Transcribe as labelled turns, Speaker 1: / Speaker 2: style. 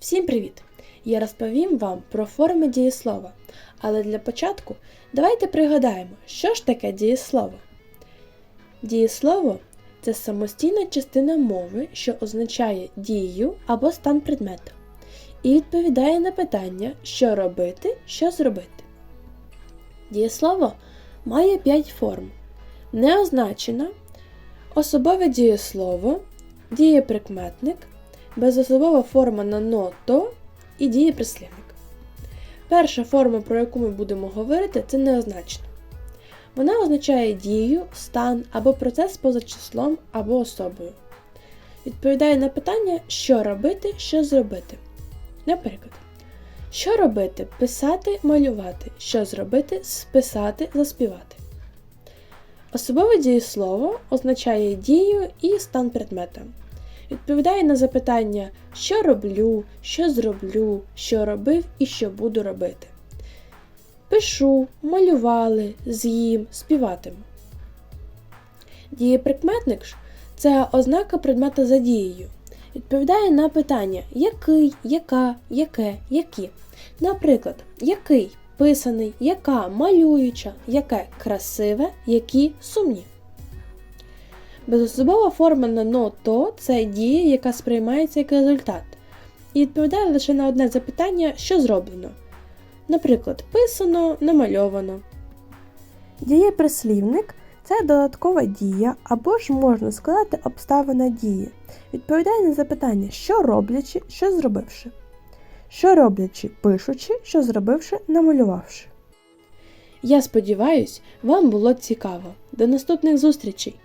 Speaker 1: Всім привіт! Я розповім вам про форми дієслова. Але для початку давайте пригадаємо, що ж таке дієслово. Дієслово це самостійна частина мови, що означає дію або стан предмета, і відповідає на питання, що робити, що зробити. Дієслово має 5 форм: неозначена, особове дієслово, дієприкметник, безособова форма на но то і дієприслівник. Перша форма, про яку ми будемо говорити, це неозначена. Вона означає дію, стан або процес поза числом або особою. Відповідає на питання, що робити, що зробити. Наприклад, що робити писати, малювати, що зробити списати, заспівати. Особове дієслово означає дію і стан предмета. Відповідає на запитання, що роблю, що зроблю, що робив і що буду робити. Пишу, малювали, з'їм, співатиму. Дієприкметник ж це ознака предмета за дією. Відповідає на питання який, яка, яке, які. Наприклад, який писаний, яка малююча, яке красиве, які сумні. Безособова форма на но то це дія, яка сприймається як результат, і відповідає лише на одне запитання, що зроблено. Наприклад, писано, намальовано. Дієприслівник це додаткова дія або ж можна сказати обставина дії. Відповідає на запитання, що роблячи, що зробивши. Що роблячи, пишучи, що зробивши, намалювавши. Я сподіваюсь, вам було цікаво. До наступних зустрічей!